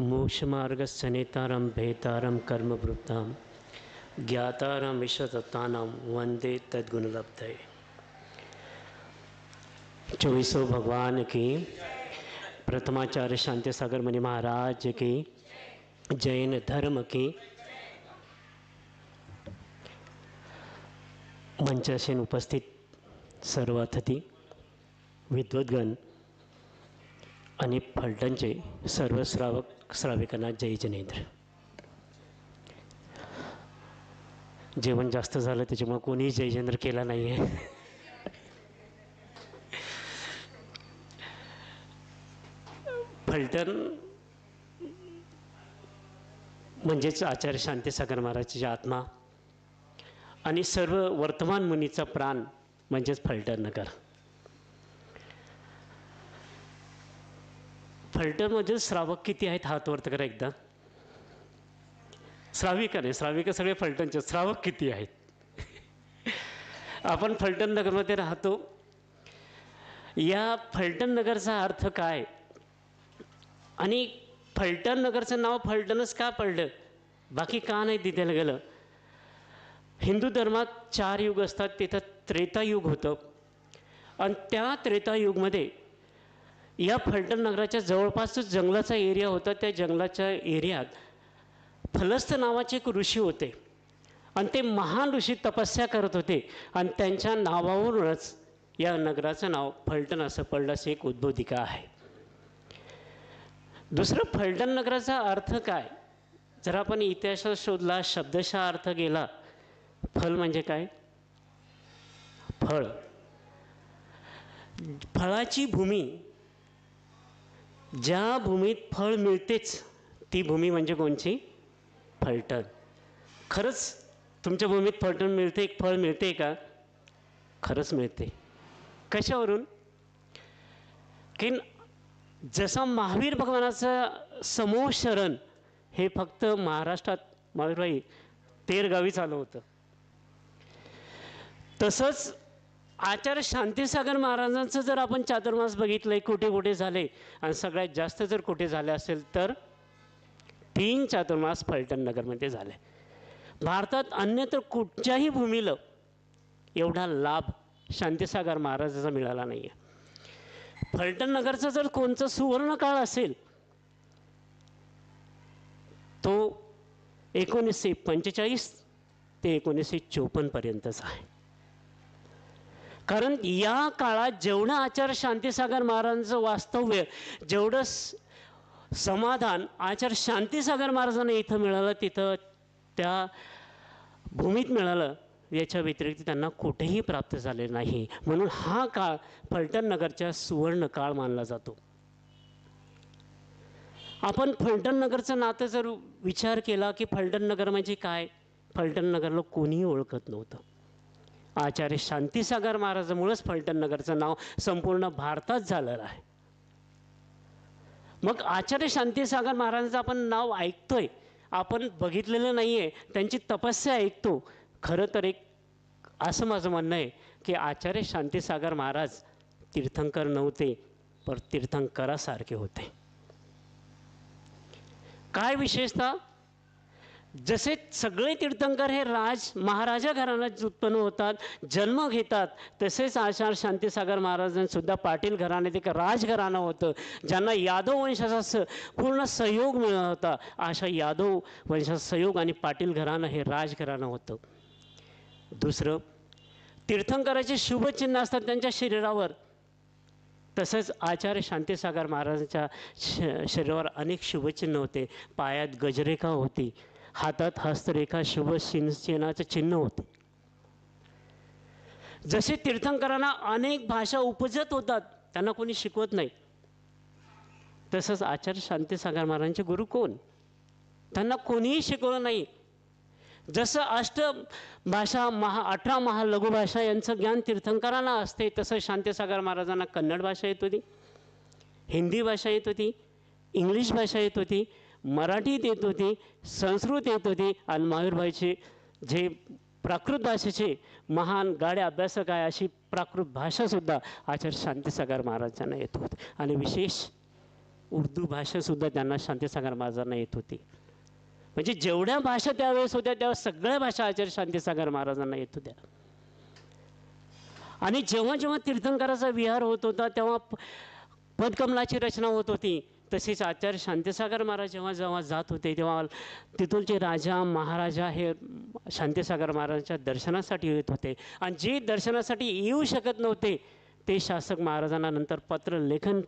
मोक्षमार्गस्य नेतारं भेतारं कर्मवृत्तां ज्ञातारं विश्वतत्तानां वंदे तद्गुणलब्धये। चौबीसों भगवान की, प्रथमाचार्य शांति सागर मुनि महाराज की, जैन धर्म की मंचाशीन उपस्थित सर्व अतिथी विद्वद्गण आणि फलटणचे सर्व श्रावक श्राविकांना जय जनेंद्र. जेवण जास्त झालं त्याच्यामुळे कोणीही जयजेंद्र केला नाही आहे फलटण म्हणजेच आचार्य शांतीसागर महाराजची आत्मा आणि सर्व वर्तमान मुनीचा प्राण म्हणजेच फलटण नगर. फलटणमधील श्रावक किती आहेत? हात वर्त करा एकदा. श्राविका नाही श्राविका सगळे फलटणचे. श्रावक किती आहेत? आपण फलटण नगरमध्ये राहतो. या फलटण नगरचा अर्थ काय? आणि फलटण नगरचं नाव फलटणच का पडलं? बाकी का नाही तिथे गेलं? हिंदू धर्मात चार युग असतात. तिथं त्रेतायुग होतं. आणि त्या त्रेतायुगमध्ये या फलटण नगराच्या जवळपासच जंगलाचा एरिया होता. त्या जंगलाच्या एरियात फलस्थ नावाचे एक ऋषी होते. आणि ते महान ऋषी तपस्या करत होते. आणि त्यांच्या नावावरूनच या नगराचं नाव फलटण असं पडलं असं एक उद्बोधिका आहे. दुसरं फलटण नगराचा अर्थ काय? जर आपण इतिहासात शोधला शब्दशः अर्थ गेला फल म्हणजे काय? फळ. फळाची भूमी ज्या भूमीत फळ मिळतेच ती भूमी म्हणजे कोणची? फलटण. खरंच तुमच्या भूमीत फलटण मिळते एक फळ मिळते का? खरंच मिळते. कशावरून? की जसं महावीर भगवानाचं समूह शरण हे फक्त महाराष्ट्रात महावीरबाई तेरगावी चालू होतं. तसंच आचार्य शांतीसागर महाराजांचं जर आपण चातुर्मास बघितलं आहे कुठे कुठे झाले आणि सगळ्यात जास्त जर कुठे झाले असेल तर तीन चातुर्मास फलटण नगरमध्ये झाले. भारतात अन्यत्र कुठच्याही भूमीला एवढा लाभ शांतीसागर महाराजाचा मिळाला नाही आहे फलटण नगरचा जर कोणचा सुवर्ण काळ असेल तो एकोणीसशे पंचेचाळीस ते एकोणीसशे चोपन्नपर्यंतचा आहे. कारण या काळात जेवढं आचार्य शांतीसागर महाराजांचं वास्तव्य जेवढं समाधान आचार्य शांतीसागर महाराजांना इथं मिळालं तिथं त्या भूमीत मिळालं याच्या व्यतिरिक्त त्यांना कुठेही प्राप्त झाले नाही. म्हणून हा काळ फलटण नगरच्या सुवर्ण काळ मानला जातो. आपण फलटण नगरचं नातं जर विचार केला की फलटण नगर म्हणजे काय? फलटण नगरला कोणीही ओळखत नव्हतं. आचार्य शांतीसागर महाराजामुळंच फलटणनगरचं नाव संपूर्ण भारतात झालेलं आहे. मग आचार्य शांतीसागर महाराजांचं आपण नाव ऐकतोय. आपण बघितलेलं नाही आहे त्यांची तपस्या ऐकतो. खरं तर एक असं माझं म्हणणं आहे की आचार्य शांतीसागर महाराज तीर्थंकर नव्हते पर तीर्थंकरासारखे होते. काय विशेषता? जसे सगळे तीर्थंकर हे राज महाराजा घराण्यात उत्पन्न होतात जन्म घेतात तसेच आचार्य शांतीसागर महाराजांसुद्धा पाटील घराण्यात एक राजघराणं होतं ज्यांना यादव वंशाचा स पूर्ण सहयोग मिळत होता. अशा यादव वंशाचा सहयोग आणि पाटील घराणं हे राजघराणं होतं. दुसरं तीर्थंकराचे शुभचिन्ह असतात त्यांच्या शरीरावर. तसंच आचार्य शांतीसागर महाराजांच्या श शरीरावर अनेक शुभचिन्ह होते. पायात गजरेखा होती. हातात हस्तरेखा शुभ चिन्हाचं चिन्ह होते. जसे तीर्थंकरांना अनेक भाषा उपजत होतात त्यांना कोणी शिकवत नाही. तसंच आचार्य शांतीसागर महाराजांचे गुरु कोण? त्यांना कोणीही शिकवलं नाही. जसं अष्ट भाषा महा अठरा महा लघुभाषा यांचं ज्ञान तीर्थंकरांना असते तसं शांतीसागर महाराजांना कन्नड भाषा येत होती. हिंदी भाषा येत होती. इंग्लिश भाषा येत होती. मराठीत येत होती संस्कृत येत होती आणि महावीरभाईचे जे प्राकृत भाषेचे महान गाडे अभ्यासक आहे अशी प्राकृत भाषासुद्धा आचार्य शांतीसागर महाराजांना येत होती. आणि विशेष उर्दू भाषासुद्धा त्यांना शांतीसागर महाराजांना येत होती. म्हणजे जेवढ्या भाषा त्यावेळेस होत्या त्या सगळ्या भाषा आचार्य शांतीसागर महाराजांना येत होत्या. आणि जेव्हा जेव्हा तीर्थंकराचा विहार होत होता तेव्हा प- पदकमलाची रचना होत होती. तसेच आचार्य शांतीसागर महाराज जेव्हा जेव्हा जात होते तेव्हा तिथूनचे राजा महाराजा हे शांतीसागर महाराजांच्या दर्शनासाठी येत होते. आणि जे दर्शनासाठी येऊ शकत नव्हते ते शासक महाराजांना नंतर पत्र लेखन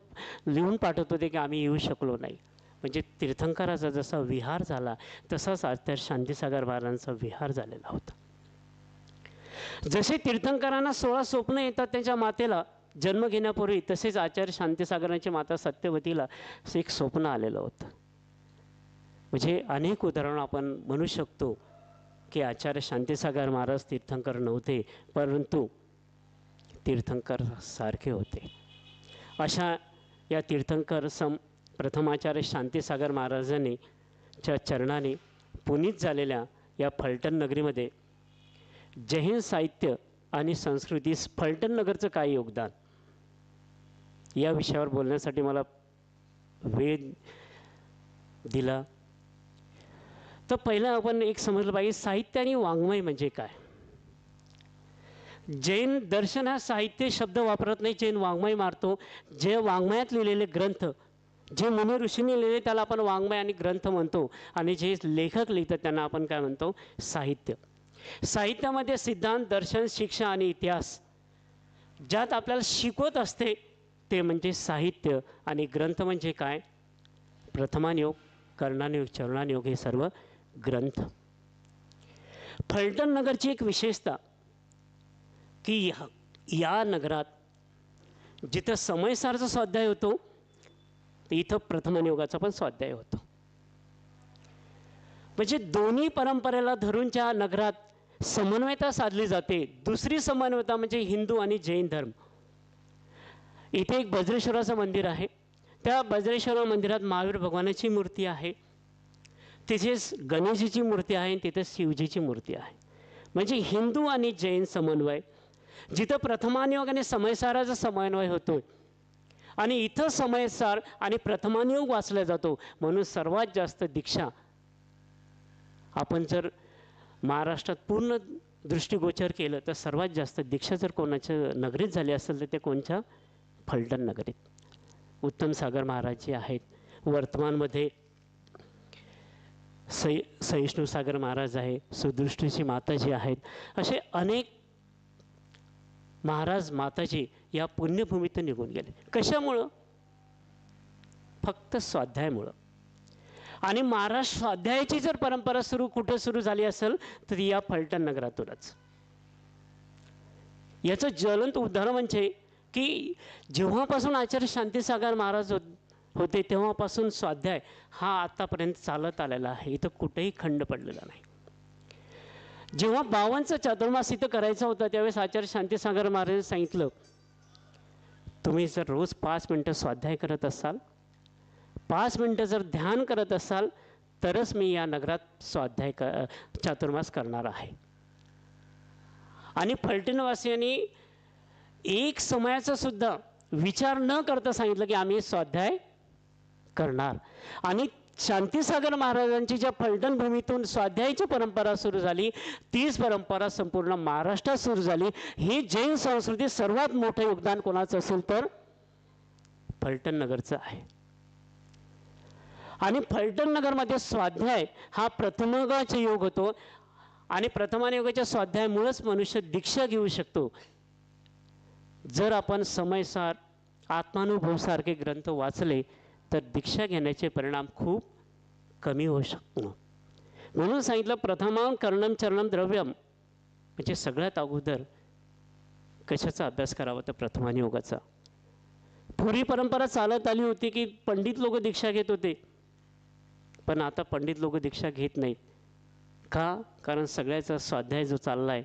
लिहून पाठवत होते की आम्ही येऊ शकलो नाही. म्हणजे तीर्थंकराचा जसा विहार झाला तसाच आचार्य शांतीसागर महाराजांचा विहार झालेला होता. जसे तीर्थंकरांना सोळा स्वप्न येतात त्यांच्या मातेला जन्म घेण्यापूर्वी तसेच आचार्य शांतीसागरांची माता सत्यवतीला एक स्वप्न आलेलं होतं. म्हणजे अनेक उदाहरणं आपण म्हणू शकतो की आचार्य शांतीसागर महाराज तीर्थंकर नव्हते परंतु तीर्थंकर सारखे होते. अशा या तीर्थंकर सम प्रथमाचार्य शांतीसागर महाराजांनी च्या चरणाने पुनीत झालेल्या या फलटण नगरीमध्ये जैन साहित्य आणि संस्कृतीस फलटण नगरचं काय योगदान? या विषयावर बोलण्यासाठी मला वेळ दिला. तर पहिलं आपण एक समजलं पाहिजे साहित्य आणि वाङ्मय म्हणजे काय? जैन दर्शन हा साहित्य शब्द वापरत नाही जैन वाङ्मय मारतो. जे वाङ्मयात लिहिलेले ग्रंथ जे मुनी ऋषींनी लिहिले त्याला आपण वाङ्मय आणि ग्रंथ म्हणतो. आणि जे लेखक लिहितात त्यांना आपण काय म्हणतो? साहित्य. साहित्यामध्ये सिद्धांत दर्शन शिक्षा आणि इतिहास ज्यात आपल्याला शिकवत असते ते म्हणजे साहित्य आणि ग्रंथ म्हणजे काय? प्रथमानयोग कर्णानयोग चरणानयोग हे सर्व ग्रंथ. फलटण नगरची एक विशेषता की या या नगरात जिथं समयसारचा स्वाध्याय होतो इथं प्रथमनियोगाचा पण स्वाध्याय होतो. म्हणजे दोन्ही परंपरेला धरूनच्या नगरात समन्वयता साधली जाते दुसरी समन्वयता म्हणजे हिंदू आणि जैन धर्म. इथे एक बज्रेश्वराचं मंदिर आहे. त्या बज्रेश्वर मंदिरात महावीर भगवानाची मूर्ती आहे. तिथेच गणेशजीची मूर्ती आहे आणि तिथे शिवजीची मूर्ती आहे. म्हणजे हिंदू आणि जैन समन्वय. जिथं प्रथमानियोग आणि समयसाराचा समन्वय होतो आणि इथं समयसार आणि प्रथमानियोग वाचला जातो म्हणून सर्वात जास्त दीक्षा. आपण जर महाराष्ट्रात पूर्ण दृष्टिगोचर केलं तर सर्वात जास्त दीक्षा जर कोणाच्या नगरीत झाली असेल तर ते कोणत्या फलटण नगरीत. उत्तम सागर महाराज जे आहेत. वर्तमानमध्ये सै सहिष्णू सागर महाराज आहे सुदृष्टीची माताजी आहेत. असे अनेक महाराज माताजी या पुण्यभूमीतून निघून गेले. कशामुळं? फक्त स्वाध्यायामुळं. आणि महाराज स्वाध्यायाची जर परंपरा सुरू कुठं सुरू झाली असेल तर या फलटण नगरातूनच. याचं ज्वलंत उदाहरण म्हणजे की जेव्हापासून आचार्य शांतीसागर महाराज होत होते तेव्हापासून स्वाध्याय हा आत्तापर्यंत चालत आलेला आहे. इथं कुठेही खंड पडलेला नाही. जेव्हा बावनचा चातुर्मास इथं करायचा होता त्यावेळेस आचार्य शांतीसागर महाराज सांगितलं तुम्ही जर रोज पाच मिनटं स्वाध्याय करत असाल पाच मिनटं जर ध्यान करत असाल तरच मी या नगरात स्वाध्याय क चातुर्मास करणार आहे. आणि फलटणवासियांनी एक समयाचा सुद्धा विचार न करता सांगितलं की आम्ही स्वाध्याय करणार. आणि शांतीसागर महाराजांची ज्या फलटण भूमीतून स्वाध्यायाची परंपरा सुरू झाली तीच परंपरा संपूर्ण महाराष्ट्रात सुरू झाली. ही जैन संस्कृती सर्वात मोठं योगदान कोणाचं असेल तर फलटण नगरचं आहे. आणि फलटण नगरमध्ये स्वाध्याय हा प्रथमगाचा योग होतो. आणि प्रथमानयोगाच्या स्वाध्यायामुळेच मनुष्य दीक्षा घेऊ शकतो. जर आपण समयसार आत्मानुभवसारखे ग्रंथ वाचले तर दीक्षा घेण्याचे परिणाम खूप कमी होऊ शकतो. म्हणून सांगितलं प्रथमां कर्णम चरणम द्रव्यम म्हणजे सगळ्यात अगोदर कशाचा अभ्यास करावा तर प्रथमान योगाचा? पूर्वी परंपरा चालत आली होती की पंडित लोक दीक्षा घेत होते. पण आता पंडित लोक दीक्षा घेत नाहीत. का? कारण सगळ्याचा स्वाध्याय जो चालला आहे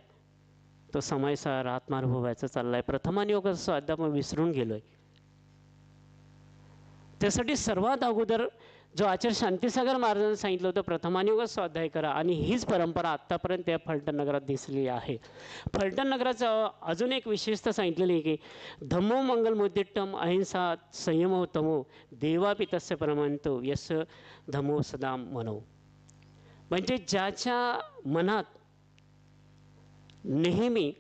तो समयसार आत्मानुभवायचा चालला आहे प्रथमान योगाचा स्वाध्याय अद्याप विसरून गेलो आहे त्यासाठी सर्वात अगोदर जो आचार्य शांतीसागर महाराजांनी सांगितलं होतं प्रथमानुग स्वाध्याय करा आणि हीच परंपरा आत्तापर्यंत या फलटण नगरात दिसली आहे. फलटण नगराचं अजून एक विशेषता सांगितलेली आहे की धम्मो मंगल मुद्दिट्टम अहिंसा संयमो तमो देवापितस्य परमंतो यस धमो सदा मनो. म्हणजे ज्याच्या मनात नेहमी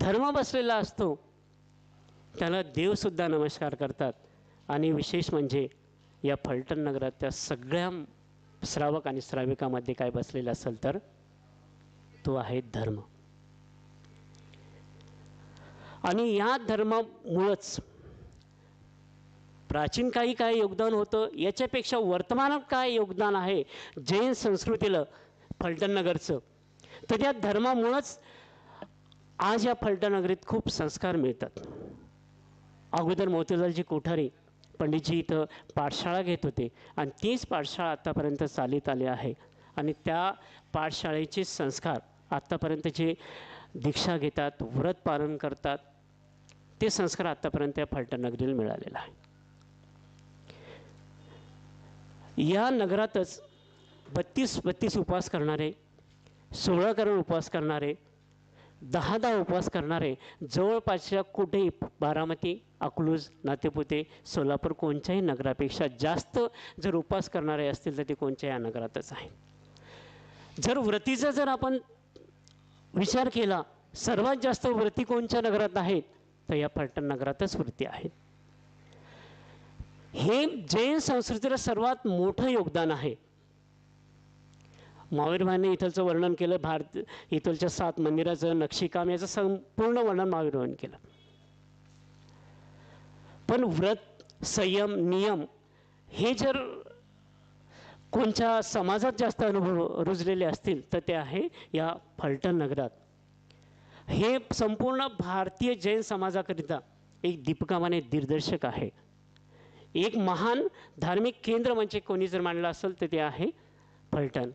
धर्म बसलेला असतो त्याला देवसुद्धा नमस्कार करतात. आणि विशेष म्हणजे या फलटण नगरात त्या सगळ्या श्रावक आणि श्राविकामध्ये काय बसलेला असेल तर तो आहे धर्म. आणि या धर्मामुळंच प्राचीन काही काय योगदान होतं याच्यापेक्षा वर्तमानात काय योगदान आहे जैन संस्कृतीला फलटण नगरचं तर त्या धर्मामुळंच आज या फलटणनगरीत खूप संस्कार मिळतात. अगोदर मोतीलालजी कोठारी पंडितजी इथं पाठशाळा घेत होते आणि तीच पाठशाळा आत्तापर्यंत चालीत आली आहे. आणि त्या पाठशाळेचे संस्कार आत्तापर्यंत जे दीक्षा घेतात व्रत पालन करतात ते संस्कार आत्तापर्यंत या फलटण नगरीला मिळालेला आहे या नगरातच बत्तीस बत्तीस उपवास करणारे सोळा करून उपवास करणारे दहा दहा उपवास करणारे जवळपासच्या कुठेही बारामती अकलूज नातेपुते सोलापूर कोणत्याही नगरापेक्षा जास्त जर उपवास करणारे असतील तर ते कोणत्या या नगरातच आहे जर व्रतीचा जर आपण विचार केला सर्वात जास्त व्रती कोणत्या नगरात आहेत? तर या पर्यटन नगरातच व्रती आहेत. हे जैन संस्कृतीला सर्वात मोठं योगदान आहे. महावीरभाईने इथलचं वर्णन केलं भारत इथलच्या सात मंदिराचं नक्षीकाम याचं संपूर्ण वर्णन महावीरभाईने केलं. पण व्रत संयम नियम हे जर कोणत्या समाजात जास्त अनुभव रुजलेले असतील तर ते आहे या फलटण नगरात. हे संपूर्ण भारतीय जैन समाजाकरिता एक दीपकामाने दिग्दर्शक आहे. एक महान धार्मिक केंद्र म्हणजे कोणी जर मांडलं असेल तर ते आहे फलटण.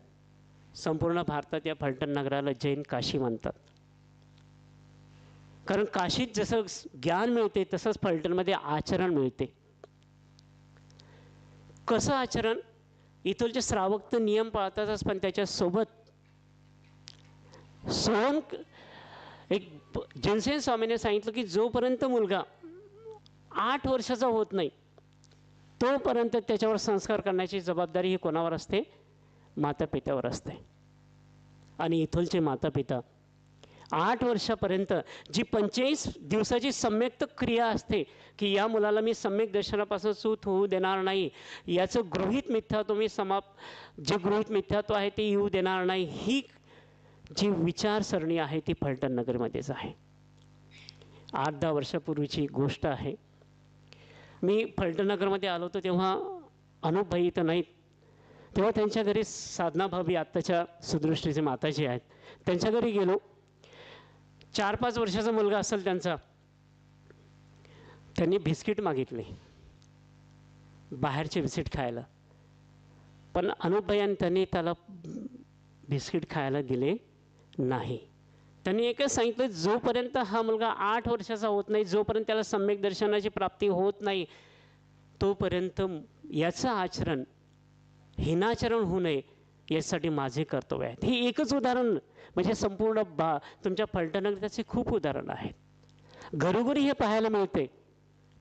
संपूर्ण भारतात या फलटण नगराला जैन काशी म्हणतात. कारण काशीत जसं ज्ञान मिळते तसंच फलटणमध्ये आचरण मिळते. कसं आचरण? इथलचे श्रावक तर नियम पाळतातच पण त्याच्यासोबत सोहन एक जनसेन स्वामीने सांगितलं की जोपर्यंत मुलगा आठ वर्षाचा होत नाही तोपर्यंत त्याच्यावर संस्कार करण्याची जबाबदारी ही कोणावर असते? मातापित्यावर असते. आणि इथलचे मातापिता आठ वर्षापर्यंत जी पंचेचाळीस दिवसाची सम्यक्त क्रिया असते की या मुलाला मी सम्यक दर्शनापासून सूत होऊ देणार नाही याचं गृहित मिथ्यात्व मी समाप जे गृहित मिथ्यात्व आहे ते येऊ देणार नाही ही जी विचारसरणी आहे ती फलटण नगरमध्येच आहे. आठ दहा वर्षापूर्वीची गोष्ट आहे. मी फलटण नगरमध्ये आलो होतो तेव्हा अनुभवी इथं नाहीत. तेव्हा त्यांच्या घरी साधना भाभी आत्ताच्या सुदृष्टीचे माताजी आहेत. त्यांच्या घरी गेलो. चार पाच वर्षाचा मुलगा असेल त्यांचा. त्यांनी बिस्किट मागितले. बाहेरचे बिस्किट खायला. पण अनुप आणि त्यांनी त्याला बिस्किट खायला दिले नाही. त्यांनी एकच सांगितलं जोपर्यंत हा मुलगा आठ वर्षाचा होत नाही जोपर्यंत त्याला सम्यक दर्शनाची प्राप्ती होत नाही तोपर्यंत याचं आचरण हिनाचरण होऊ नये यासाठी माझे कर्तव्य आहेत. हे एकच उदाहरण म्हणजे संपूर्ण बा तुमच्या फलटण त्याचे खूप उदाहरण आहेत. घरोघरी हे पाहायला मिळते.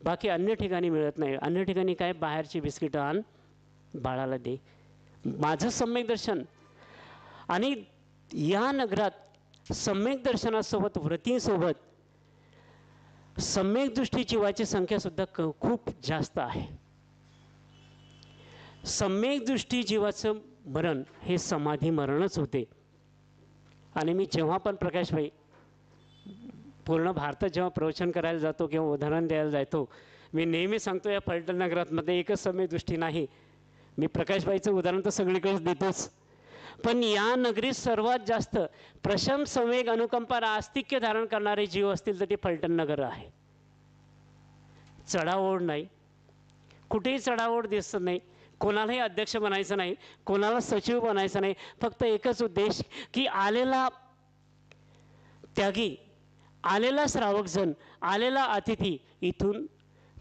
बाकी अन्य ठिकाणी मिळत नाही. अन्य ठिकाणी काय? बाहेरची बिस्किटं आण बाळाला दे. माझं सम्यक दर्शन. आणि या नगरात सम्यक दर्शनासोबत व्रतींसोबत सम्यक दृष्टी जीवाची संख्यासुद्धा क खूप जास्त आहे. सम्यक दृष्टी जीवाचं मरण हे समाधी मरणच होते. आणि मी जेव्हा पण प्रकाशभाई पूर्ण भारतात जेव्हा प्रवचन करायला जातो किंवा उदाहरण द्यायला जातो मी नेहमी सांगतो या फलटण नगरातमध्ये एकच सम्यक दृष्टी नाही. मी प्रकाशबाईचं उदाहरण तर सगळीकडेच देतोच. पण या नगरीत सर्वात जास्त प्रशम संवेग अनुकंपा आस्तिक्य धारण करणारे जीव असतील तर ते फलटण नगर आहे. चढाओढ नाही. कुठेही चढाओढ दिसत नाही. कोणालाही अध्यक्ष बनायचं नाही कोणाला सचिव बनायचं नाही फक्त एकच उद्देश की आलेला त्यागी आलेला श्रावकजन आलेला अतिथी इथून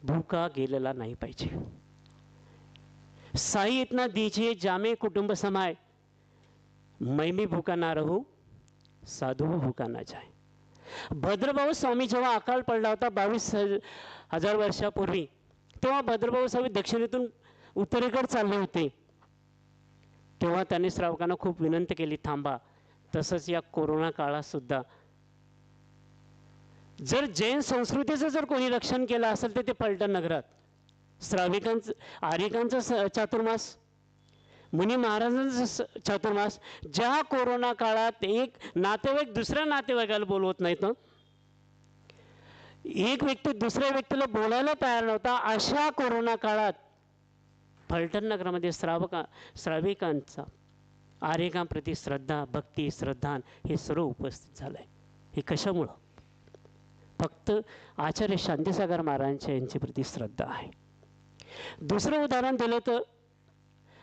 भूका गेलेला नाही पाहिजे. साई इतना दीजिए जामे कुटुंब समाय मैमी भी भूका ना रहू साधू भूका ना जाय भद्रभाऊ स्वामी जेव्हा अकाल पडला होता बावीस हजार वर्षापूर्वी तेव्हा भद्रभाऊ स्वामी दक्षिणेतून उत्तरेकडे चालले होते. तेव्हा त्यांनी श्रावकांना खूप विनंती केली थांबा तसंच या कोरोना काळात सुद्धा जर जैन संस्कृतीचं जर कोणी रक्षण केलं असेल तर ते पलटण नगरात. श्राविकांचं आर्यकांचा स चातुर्मास मुनी महाराजांचा चातुर्मास ज्या कोरोना काळात एक नातेवाईक दुसऱ्या नातेवाईकाला बोलवत नाहीत एक व्यक्ती दुसऱ्या व्यक्तीला बोलायला तयार नव्हता अशा कोरोना काळात फलटण नगरामध्ये श्रावका श्राविकांचा आर्यकांप्रती श्रद्धा भक्ती श्रद्धान हे सर्व उपस्थित झालं आहे हे कशामुळं? फक्त आचार्य शांतीसागर महाराजांच्या यांची प्रती श्रद्धा आहे. दुसरं उदाहरण दिलं तर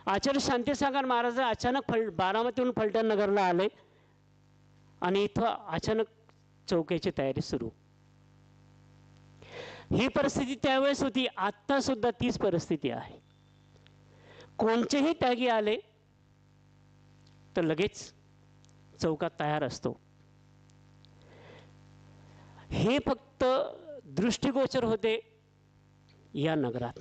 आचार्य शांतीसागर महाराज अचानक फल बारामतीहून फलटण नगरला आले आणि इथं अचानक चौक्याची तयारी सुरू. ही परिस्थिती त्यावेळेस होती. आत्तासुद्धा तीच परिस्थिती आहे. कोणतेही त्यागी आले तर लगेच चौकात तयार असतो. हे फक्त दृष्टिगोचर होते या नगरात.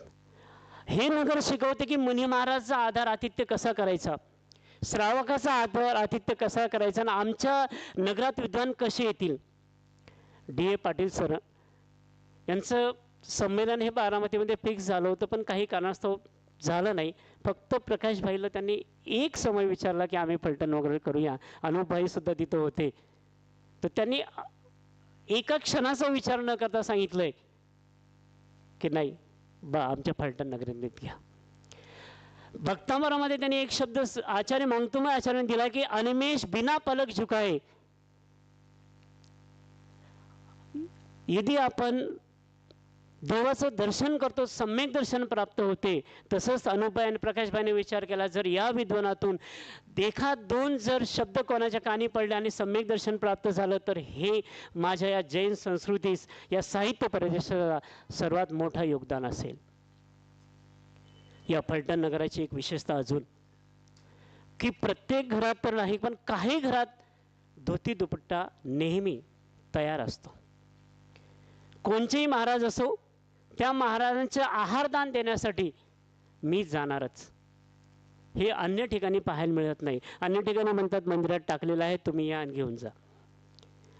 हे नगर शिकवते की मुनी महाराजचा आधार आतिथ्य कसा करायचा? श्रावकाचा आधार आतिथ्य कसा करायचा? आणि आमच्या नगरात विद्वान कसे येतील? डी. ए. पाटील सर यांचं संमेलन हे बारामतीमध्ये फिक्स झालं होतं पण काही कारणास्तव झालं नाही. फक्त प्रकाशभाईला त्यांनी एक समय विचारला की आम्ही फलटण वगैरे करूया. अनुपभाई सुद्धा तिथं होते. तर त्यांनी एका क्षणाचा विचार न करता सांगितलंय की नाही बा आमच्या फलटण नगरीत घ्या. भक्तांबरामध्ये त्यांनी एक शब्द आचार्य मांगतुमय आचार्याने दिला की अनिमेश बिना पलक झुकाए. यदि आपण देवाचं दर्शन करतो सम्यक दर्शन प्राप्त होते. तसंच अनुपाय आणि प्रकाशभाईने विचार केला जर या विद्वानातून देखा दोन जर शब्द कोणाच्या कानी पडले आणि सम्यक दर्शन प्राप्त झालं तर हे माझ्या या जैन संस्कृतीस या साहित्य प्रदेशाला सर्वात मोठं योगदान असेल. या फलटण नगराची एक विशेषता अजून की प्रत्येक घरात तर नाही पण काही घरात धोती दुपट्टा नेहमी तयार असतो. कोणचेही महाराज असो त्या महाराजांचे आहारदान देण्यासाठी मी जाणारच. हे अन्य ठिकाणी पाहायला मिळत नाही. अन्य ठिकाणी म्हणतात मंदिरात टाकलेलं आहे तुम्ही या आणि घेऊन जा.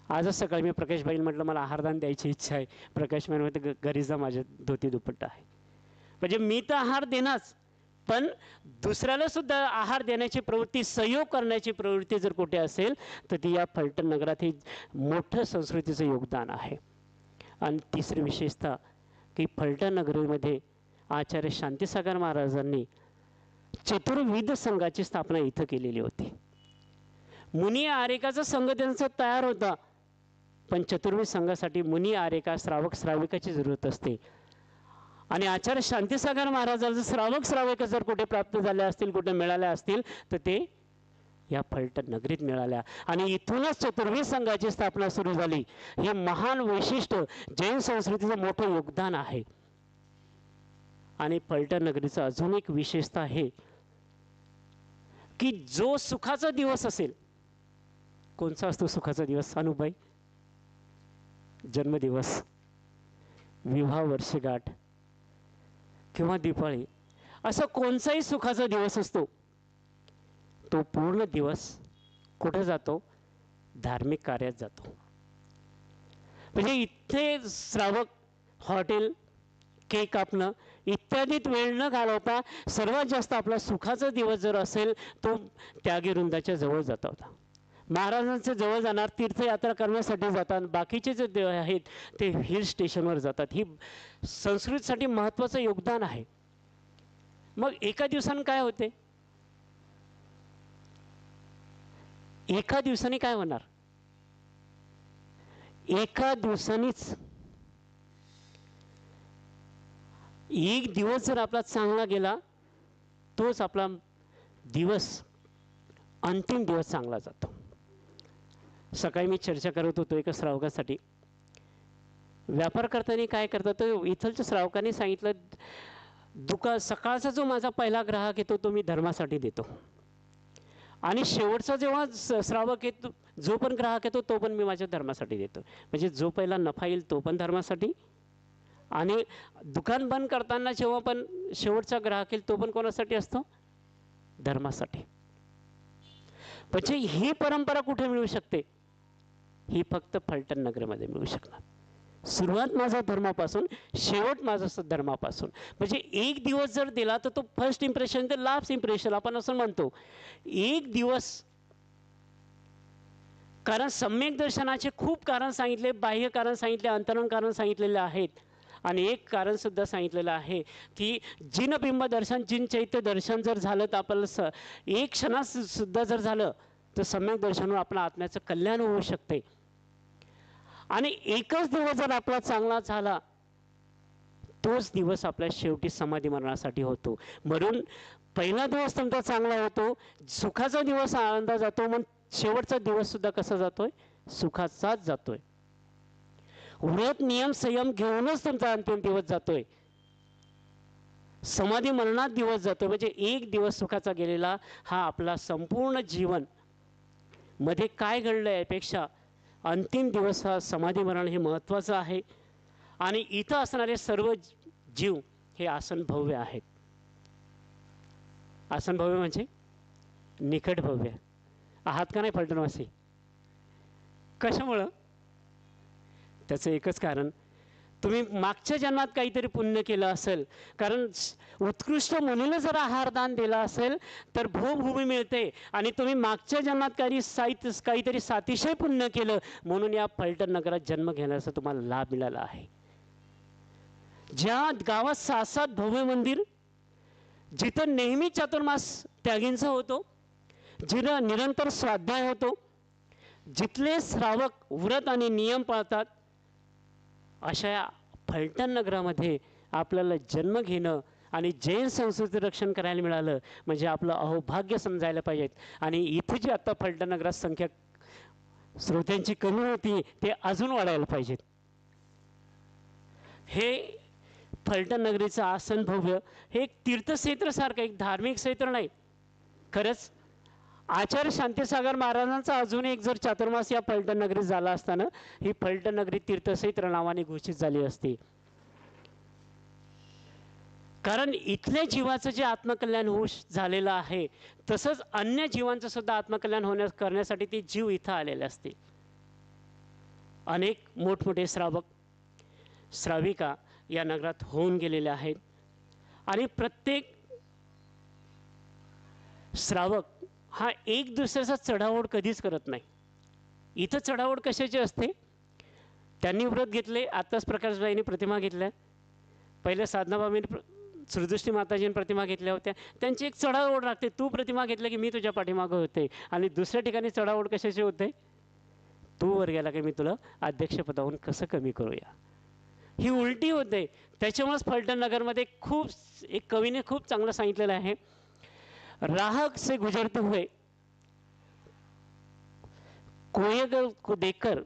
आजच सकाळी मी प्रकाश भाईल म्हटलं मला आहारदान द्यायची इच्छा आहे. प्रकाश भाई म्हणते "ग- घरी जा माझ्या धोती दुपट्टा आहे. म्हणजे मी तर आहार देणारच पण दुसऱ्याला सुद्धा आहार देण्याची प्रवृत्ती सहयोग करण्याची प्रवृत्ती जर कुठे असेल तर ती या फलटण नगरात हे मोठं संस्कृतीचं योगदान आहे. आणि तिसरी विशेषता की फलटण नगरीमध्ये आचार्य शांतीसागर महाराजांनी चतुर्विध संघाची स्थापना इथं केलेली होती. मुनी आरेकाचा संघ त्यांचा तयार होता. पण चतुर्विध संघासाठी मुनी आरेका श्रावक श्राविकाची जरूरत असते. आणि आचार्य शांतीसागर महाराजांचं श्रावक श्राविक जर कुठे प्राप्त झाल्या असतील कुठे मिळाल्या असतील तर ते या फलटण नगरीत मिळाल्या. आणि इथूनच चतुर्वेद संघाची स्थापना सुरू झाली. हे महान वैशिष्ट्य जैन संस्कृतीचं मोठं योगदान आहे. आणि फलटण नगरीचं अजून एक विशेषता आहे की जो सुखाचा दिवस असेल कोणचा असतो सुखाचा दिवस? सानूबाई जन्मदिवस विवाह वर्षगाठ किंवा दिवाळी असा कोणताही सुखाचा दिवस असतो. तो पूर्ण दिवस कुठे जातो? धार्मिक कार्यात जातो. म्हणजे इथे श्रावक हॉटेल केक कापणं इत्यादीत वेळ न घालवता सर्वात जास्त आपला सुखाचा दिवस जर असेल तो त्यागीरुंदाच्या जवळ जाता होता. महाराजांच्या जवळ जाणार तीर्थयात्रा करण्यासाठी जातात बाकीचे जे देव आहेत ते हिल स्टेशनवर जातात. ही संस्कृतीसाठी महत्त्वाचं योगदान आहे. मग एका दिवसानं काय होते? एका दिवसाने काय होणार? एका दिवसानीच. एक दिवस जर आपला चांगला गेला तोच आपला दिवस अंतिम दिवस चांगला जातो. सकाळी मी चर्चा करत होतो एका श्रावकासाठी. व्यापार करताना काय करतात तो इथलच्या श्रावकांनी सांगितलं दुका सकाळचा जो माझा पहिला ग्राहक येतो तो मी धर्मासाठी देतो. आणि शेवटचा जेव्हा स- श्रावक येतो जो पण ग्राहक येतो तो पण मी माझ्या धर्मासाठी देतो. म्हणजे जो पहिला नफा येईल तो पण धर्मासाठी. आणि दुकान बंद करताना जेव्हा पण शेवटचा ग्राहक येईल तो पण कोणासाठी असतो? धर्मासाठी. म्हणजे ही परंपरा कुठे मिळू शकते? ही फक्त फलटण नगरमध्ये मिळू शकणार. सुरुवात माझा धर्मापासून शेवट माझा धर्मापासून. म्हणजे एक दिवस जर दिला तर तो फर्स्ट इम्प्रेशन ते लास्ट इम्प्रेशन आपण असं म्हणतो. एक दिवस कारण सम्यक दर्शनाचे खूप कारण सांगितले बाह्य कारण सांगितले अंतरण कारण सांगितलेले आहेत. आणि एक कारण सुद्धा सांगितलेलं आहे की जिनबिंब दर्शन जिन चैत्य दर्शन जर झालं तर आपल्याला स एक क्षणात सुद्धा जर झालं तर सम्यक दर्शनावर आपल्या आत्म्याचं कल्याण होऊ शकते. आणि एकच दिवस जर आपला चांगला झाला तोच दिवस आपल्या शेवटी समाधी मरणासाठी होतो. म्हणून पहिला दिवस तुमचा चांगला होतो सुखाचा दिवस आनंदा जातो मग शेवटचा दिवस सुद्धा कसा जातोय? सुखाचाच जातोय. व्रत नियम संयम घेऊनच तुमचा अंतिम दिवस जातोय. समाधी मरणात दिवस जातोय म्हणजे एक दिवस सुखाचा गेलेला हा आपला संपूर्ण जीवन. मध्ये काय घडलं यापेक्षा अंतिम दिवस हा समाधी मरण हे महत्त्वाचं आहे. आणि इथं असणारे सर्व जीव हे आसन भव्य आहेत. आसन भव्य म्हणजे निकट भव्य. आहात का नाही पलटणवासी? कशामुळं? त्याचं एकच कारण तुम्ही मागच्या जन्मात काहीतरी पुण्य केलं असेल कारण उत्कृष्ट मुलीला जर आहारदान दिलं असेल तर भूभूमी मिळते. आणि तुम्ही मागच्या जन्मात काही साहित्य काहीतरी सातिशय पुण्य केलं म्हणून या फलटण नगरात जन्म घेण्याचा तुम्हाला लाभ मिळाला आहे. ज्या गावात सात भव्य मंदिर जिथं नेहमी चातुर्मास त्यागींचा होतो जिथं निरंतर स्वाध्याय होतो जिथले श्रावक व्रत आणि नियम पाळतात अशा या फलटण नगरामध्ये आपल्याला जन्म घेणं आणि जैन संस्कृती रक्षण करायला मिळालं म्हणजे आपलं अहोभाग्य समजायला पाहिजेत. आणि इथे जी आत्ता फलटण नगरात संख्या श्रोत्यांची कमी होती ते अजून वाढायला पाहिजेत. हे फलटण नगरीचं आसन भव्य हे एक तीर्थक्षेत्रासारखं एक धार्मिक क्षेत्र नाही. खरंच आचार्य शांतीसागर महाराजांचा अजून एक जर चातुर्मास या फलटण नगरीत झाला असताना ही फलटण नगरी तीर्थक्षेत्र नावाने घोषित झाली असती. कारण इथल्या जीवाचं जे आत्मकल्याण होऊ झालेलं आहे तसंच अन्य जीवांचं सुद्धा आत्मकल्याण होण्यास करण्यासाठी ते जीव इथं आलेले असते. अनेक मोठमोठे श्रावक श्राविका या नगरात होऊन गेलेले आहेत. आणि प्रत्येक श्रावक हा एक दुसऱ्याचा चढाओढ कधीच करत नाही. इथं चढाओढ कशाची असते? त्यांनी व्रत घेतले आत्ताच प्रकाशबाईंनी प्रतिमा घेतल्या. पहिले साधनाबाईंनी प्र श्रीदृष्टी माताजींनी प्रतिमा घेतल्या होत्या. त्यांची एक चढाओढ लागते तू प्रतिमा घेतली की मी तुझ्या पाठीमागं होते. आणि दुसऱ्या ठिकाणी चढाओढ कशाची होते? तू वर गेला की मी तुला अध्यक्षपदावरून कसं कमी करूया? ही उलटी होते. त्याच्यामुळेच फलटण नगरमध्ये खूप एक कवीने खूप चांगलं सांगितलेलं आहे. राहक से गुजरते हुए कोयगल को देखकर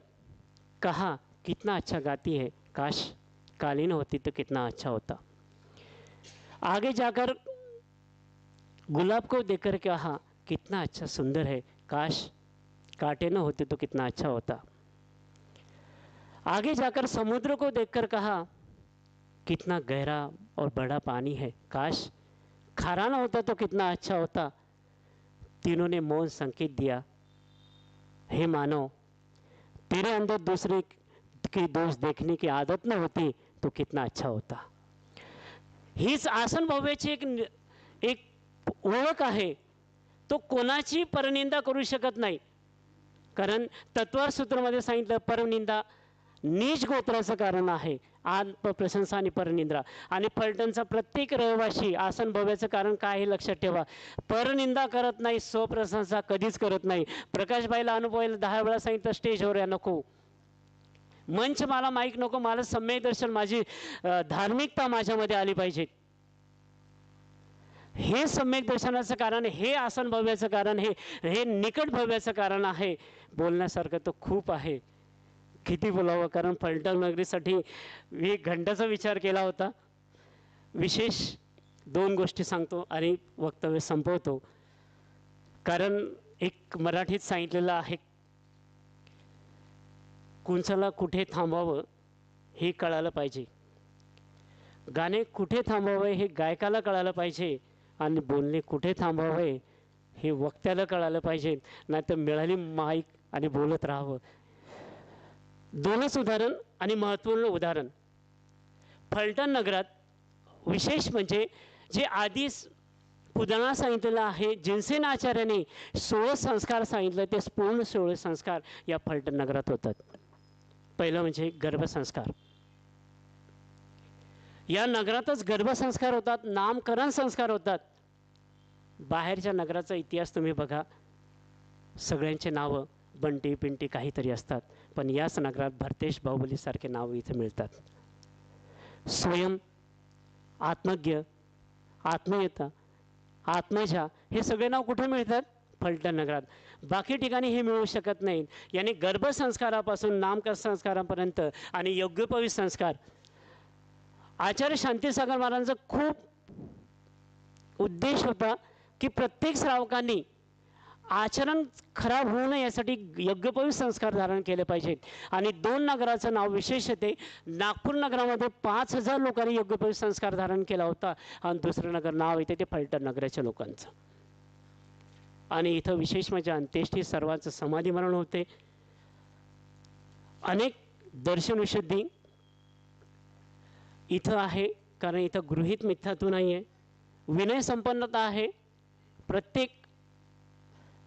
कहा, कितना अच्छा गाती है। काश कालीन होती तो कितना अच्छा होता। आगे जाकर गुलाब को देखकर कहा कितना अच्छा सुंदर है। काश कांटे न होते तो कितना अच्छा होता। आगे जाकर समुद्र को देखकर कहा, कितना गहरा और बड़ा पानी है। काश खारा ना होता तो कितना अच्छा होता। तीनों ने मौन संकेत दिया। हे मानो तेरे अंदर दूसरे की दोष देखने की आदत न होती तो कितना अच्छा होता। हीच आसन भव्याची एक एक ओळख आहे। तो कोणाची परनिंदा करू शकत नाही। कारण तत्वार सूत्रमध्ये सांगितलं परनिंदा नीच गोत्राचं कारण आहे। आन प- प्रशंसा आणि परनिंद्रा. आणि फलटणचा प्रत्येक रहिवाशी आसन भव्याचं कारण काय हे लक्षात ठेवा. परनिंदा करत नाही स्वप्रशंसा कधीच करत नाही. प्रकाशबाईला अनुभवायला दहा वेळा सांगितलं स्टेजवर या नको. मंच मला माहीत नको मला सम्यक दर्शन माझी धार्मिकता माझ्यामध्ये आली पाहिजे. हे सम्यक दर्शनाचं कारण हे आसन भव्याचं कारण हे हे निकट भव्याचं कारण आहे. बोलण्यासारखं तर खूप आहे. किती बोलावं? कारण फलटण नगरीसाठी मी एक घंटाचा विचार केला होता. विशेष दोन गोष्टी सांगतो आणि वक्तव्य संपवतो. कारण एक मराठीत सांगितलेलं आहे कुंचाला कुठे थांबावं हे कळालं पाहिजे. गाणे कुठे थांबावे हे गायकाला कळालं पाहिजे आणि बोलणे कुठे थांबावे हे वक्त्याला कळालं पाहिजे. नाहीतर मिळाली माईक आणि बोलत राहावं. दोनच उदाहरण आणि महत्त्वपूर्ण उदाहरण. फलटण नगरात विशेष म्हणजे जे आधीच पुराणा सांगितलेलं आहे जिनसेन आचार्याने सोळं संस्कार सांगितलं ते पूर्ण सोळ संस्कार या फलटण नगरात होतात. पहिलं म्हणजे गर्भसंस्कार या नगरातच गर्भसंस्कार होतात नामकरण संस्कार होतात. बाहेरच्या नगराचा इतिहास तुम्ही बघा. सगळ्यांचे नावं बंटी पिंटी काहीतरी असतात. पण याच नगरात भरतेश बाहुबलीसारखे नाव इथे मिळतात. स्वयं आत्मज्ञ आत्मयता आत्मजा हे सगळे नाव कुठे मिळतात? फलटण नगरात. बाकी ठिकाणी हे मिळू शकत नाहीत याने गर्भसंस्कारापासून नामकर संस्कारापर्यंत आणि योग्योपवी संस्कार. आचार्य शांतीसागर महाराजांचा खूप उद्देश होता की प्रत्येक श्रावकांनी आचरण खराब होऊ नये यासाठी यज्ञोपवी संस्कार धारण केले पाहिजेत. आणि दोन नगराचं नाव विशेष येते. नागपूर नगरामध्ये पाच हजार लोकांनी यज्ञोपवी संस्कार धारण केला होता. आणि दुसरं नगर नाव येते ते फलटण नगराच्या लोकांचं. आणि इथं विशेष म्हणजे अंत्येष्टी सर्वांचं समाधी मरण होते. अनेक दर्शनविशुद्धी इथं आहे. कारण इथं गृहित मिथ्यातून नाही आहे विनय संपन्नता आहे. प्रत्येक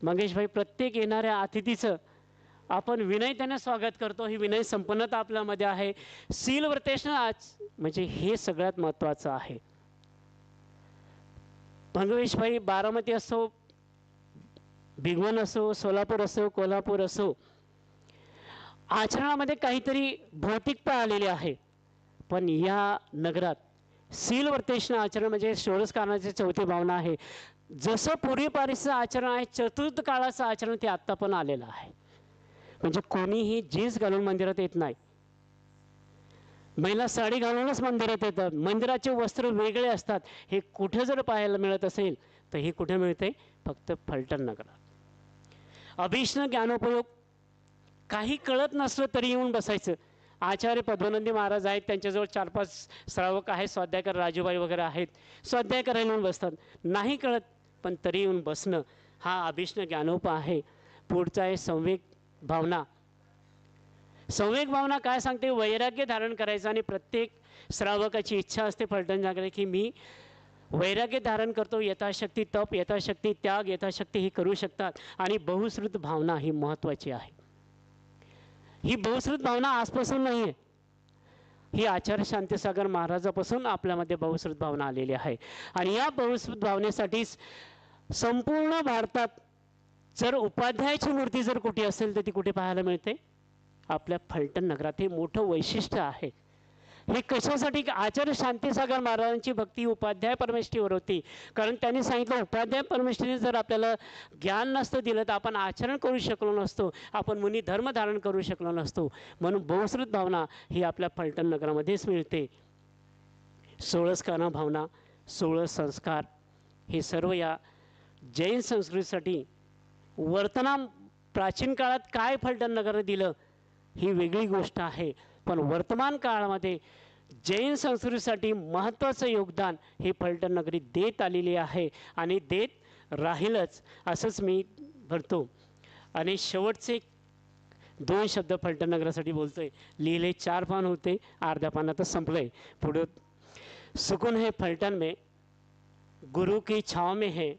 मंगेशभाई प्रत्येक येणाऱ्या अतिथीचं आपण विनय त्यांना स्वागत करतो. ही विनय संपन्नता आपल्यामध्ये आहे. सील व्रतेशन आज म्हणजे हे सगळ्यात महत्त्वाचं आहे. मंगेशभाई बारामती असो भिगवण असो सोलापूर असो कोल्हापूर असो आचरणामध्ये काहीतरी भौतिकता आलेली आहे. पण या नगरात सील वर्तेशन आचरण म्हणजे षोडशकारणाची चौथी भावना आहे. जसं पूर्वीपारीचं आचरण आहे चतुर्थ काळाचं आचरण ते आत्ता पण आलेलं आहे. म्हणजे कोणीही जीन्स घालून मंदिरात येत नाही. महिला साडी घालूनच मंदिरात येतात. मंदिराचे वस्त्र वेगळे असतात. हे कुठे जर पाहायला मिळत असेल तर हे कुठे मिळते फक्त फलटण नगरात. अभिष्ण ज्ञानोपयोग. काही कळत नसलं तरी येऊन बसायचं. आचार्य पद्मनंदी महाराज आहेत. त्यांच्याजवळ चार पाच श्रावक आहेत. स्वाध्यायकर राजूबाई वगैरे आहेत. स्वाध्याय करायला येऊन बसतात. नाही कळत. पण तरी येऊन बसणं हा अभिष्ण ज्ञानोप आहे. पुढचा आहे संवेग भावना. संवेग भावना काय सांगते? वैराग्य धारण करायचं आणि प्रत्येक श्रावकाची इच्छा असते फलटण जागरे की मी वैराग्य धारण करतो यथाशक्ती तप यथाशक्ती त्याग यथाशक्ती ही करू शकतात. आणि बहुश्रुत भावना ही महत्त्वाची आहे. ही बहुश्रुत भावना आजपासून नाही आहे ही आचार्य शांतीसागर महाराजापासून आपल्यामध्ये बहुश्रुत भावना आलेली आहे. आणि या बहुश्रुत भावनेसाठीच संपूर्ण भारतात जर उपाध्यायाची मूर्ती जर कुठे असेल तर ती कुठे पाहायला मिळते? आपल्या फलटण नगरात. हे मोठं वैशिष्ट्य आहे. हे कशासाठी? आचार्य शांतीसागर महाराजांची भक्ती उपाध्याय परमेष्ठीवर होती. कारण त्यांनी सांगितलं उपाध्याय परमेष्ठीने जर आपल्याला ज्ञान नसतं दिलं तर आपण आचरण करू शकलो नसतो. आपण मुनी धर्म धारण करू शकलो नसतो. म्हणून बहुश्रुत भावना ही आपल्या फलटण नगरामध्येच मिळते. सोळसकाना भावना सोळस संस्कार हे सर्व या जैन संस्कृतीसाठी वर्तना प्राचीन काळात काय फलटण नगर दिलं ही वेगळी गोष्ट आहे. पण वर्तमान काळामध्ये जैन संस्कृतीसाठी महत्त्वाचं योगदान हे फलटण नगरी देत आलेली आहे. आणि देत राहीलच असंच मी भरतो आणि शेवटचे दोन शब्द फलटण नगरासाठी आहे लिहिले चार पान होते अर्ध्या पानातच आहे पुढे सुकून हे फलटण में गुरु की छाव में है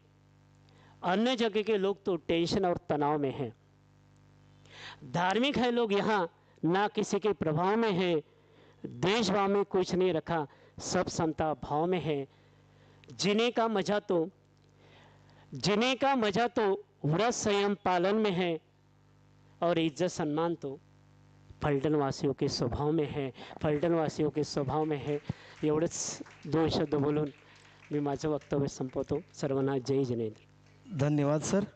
अन्य जगह के लोग तो टेंशन और तनाव में हैं। धार्मिक है लोग यहाँ, ना किसी के प्रभाव में है। देश भाव में कुछ नहीं रखा, सब समता भाव में है। जीने का मज़ा तो जीने का मज़ा तो व्रत संयम पालन में है और इज़्ज़त सम्मान तो फलटण वासियों के स्वभाव में है फलटण वासियों के स्वभाव में है। एवढंच दोन शब्द बोलून, मी माझं वक्तव्य संपवतो। सर्वांना जय जिनेंद्र धन्यवाद सर.